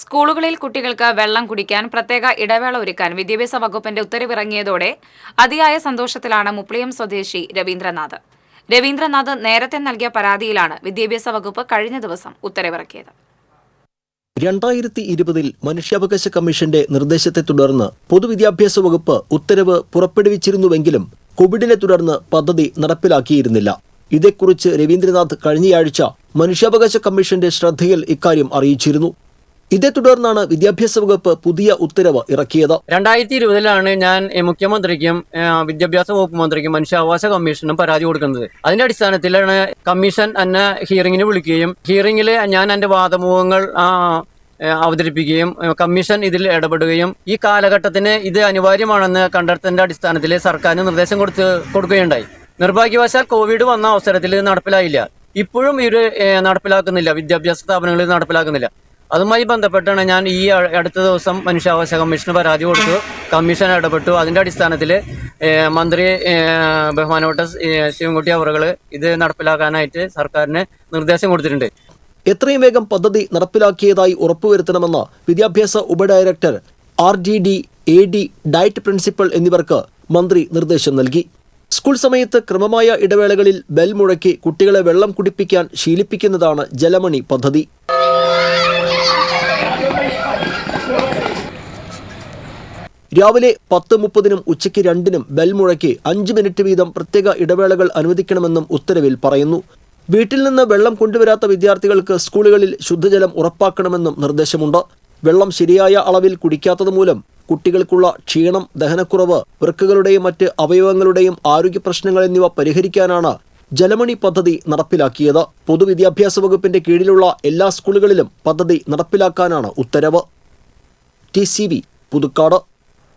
സ്കൂളുകളിൽ കുട്ടികൾക്ക് വെള്ളം കുടിക്കാൻ പ്രത്യേക ഇടവേള ഒരുക്കാൻ വിദ്യാഭ്യാസ വകുപ്പിന്റെ ഉത്തരവിറങ്ങിയതോടെ അതിയായ സന്തോഷത്തിലാണ് മുപ്ലിയം സ്വദേശി രവീന്ദ്രനാഥ്. രവീന്ദ്രനാഥ് നേരത്തെ നൽകിയ പരാതിയിലാണ് വിദ്യാഭ്യാസ വകുപ്പ് കഴിഞ്ഞ ദിവസം ഉത്തരവിറക്കിയത്. രണ്ടായിരത്തി ഇരുപതിൽ മനുഷ്യാവകാശ കമ്മീഷന്റെ നിർദ്ദേശത്തെ തുടർന്ന് പൊതുവിദ്യാഭ്യാസ വകുപ്പ് ഉത്തരവ് പുറപ്പെടുവിച്ചിരുന്നുവെങ്കിലും കോവിഡിനെ തുടർന്ന് പദ്ധതി നടപ്പിലാക്കിയിരുന്നില്ല. ഇതേക്കുറിച്ച് രവീന്ദ്രനാഥ് കഴിഞ്ഞയാഴ്ച മനുഷ്യാവകാശ കമ്മീഷന്റെ ശ്രദ്ധയിൽ ഇക്കാര്യം അറിയിച്ചിരുന്നു. ഇതേ തുടർന്നാണ് വിദ്യാഭ്യാസ വകുപ്പ് പുതിയ ഉത്തരവ് ഇറക്കിയത്. രണ്ടായിരത്തി ഇരുപതിലാണ് ഞാൻ മുഖ്യമന്ത്രിക്കും വിദ്യാഭ്യാസ വകുപ്പ് മന്ത്രിക്കും മനുഷ്യാവകാശ കമ്മീഷനും പരാതി കൊടുക്കുന്നത്. അതിന്റെ അടിസ്ഥാനത്തിലാണ് കമ്മീഷൻ എന്നെ ഹിയറിംഗിന് വിളിക്കുകയും ഹിയറിംഗിൽ ഞാൻ എന്റെ വാദമുഖങ്ങൾ അവതരിപ്പിക്കുകയും കമ്മീഷൻ ഇതിൽ ഇടപെടുകയും ഈ കാലഘട്ടത്തിന് ഇത് അനിവാര്യമാണെന്ന് കണ്ടെത്തലിന്റെ അടിസ്ഥാനത്തിൽ സർക്കാരിന് നിർദ്ദേശം കൊടുത്ത് കൊടുക്കുകയുണ്ടായി. നിർഭാഗ്യവശാൽ കോവിഡ് വന്ന അവസരത്തിൽ നടപ്പിലായില്ല. ഇപ്പോഴും ഇത് നടപ്പിലാക്കുന്നില്ല. വിദ്യാഭ്യാസ സ്ഥാപനങ്ങളിൽ നടപ്പിലാക്കുന്നില്ല. അതുമായി ബന്ധപ്പെട്ടാണ് ഞാൻ ഈ അടുത്ത ദിവസം മനുഷ്യാവകാശ കമ്മീഷന് പരാതി കൊടുത്തു. കമ്മീഷൻ ഇടപെട്ടു. അതിന്റെ അടിസ്ഥാനത്തിൽ മന്ത്രി ബഹുമാനപ്പെട്ട ശിവൻകുട്ടി അവറുകൾ ഇത് നടപ്പിലാക്കാനായിട്ട് സർക്കാരിന് നിർദ്ദേശം കൊടുത്തിട്ടുണ്ട്. എത്രയും വേഗം പദ്ധതി നടപ്പിലാക്കിയതായി ഉറപ്പുവരുത്തണമെന്ന് വിദ്യാഭ്യാസ ഉപഡയറക്ടർ R D D A D DIET principal എന്നിവർക്ക് മന്ത്രി നിർദ്ദേശം നൽകി. സ്കൂൾ സമയത്ത് ക്രമമായ ഇടവേളകളിൽ ബെൽ മുഴക്കി കുട്ടികളെ വെള്ളം കുടിപ്പിക്കാൻ ശീലിപ്പിക്കുന്നതാണ് ജലമണി പദ്ധതി. രാവിലെ പത്ത് മുപ്പതിനും ഉച്ചയ്ക്ക് രണ്ടിനും ബെൽ മുഴക്കി അഞ്ച് മിനിറ്റ് വീതം പ്രത്യേക ഇടവേളകൾ അനുവദിക്കണമെന്നും ഉത്തരവിൽ പറയുന്നു. വീട്ടിൽ നിന്ന് വെള്ളം കൊണ്ടുവരാത്ത വിദ്യാർത്ഥികൾക്ക് സ്കൂളുകളിൽ ശുദ്ധജലം ഉറപ്പാക്കണമെന്നും നിർദ്ദേശമുണ്ട്. വെള്ളം ശരിയായ അളവിൽ കുടിക്കാത്തത് മൂലം കുട്ടികൾക്കുള്ള ക്ഷീണം ദഹനക്കുറവ് വൃക്കകളുടെയും മറ്റ് അവയവങ്ങളുടെയും ആരോഗ്യ പ്രശ്നങ്ങൾ എന്നിവ പരിഹരിക്കാനാണ് ജലമണി പദ്ധതി നടപ്പിലാക്കിയത്. പൊതുവിദ്യാഭ്യാസ വകുപ്പിന്റെ കീഴിലുള്ള എല്ലാ സ്കൂളുകളിലും പദ്ധതി നടപ്പിലാക്കാനാണ് ഉത്തരവ്. T C V Puthukkad.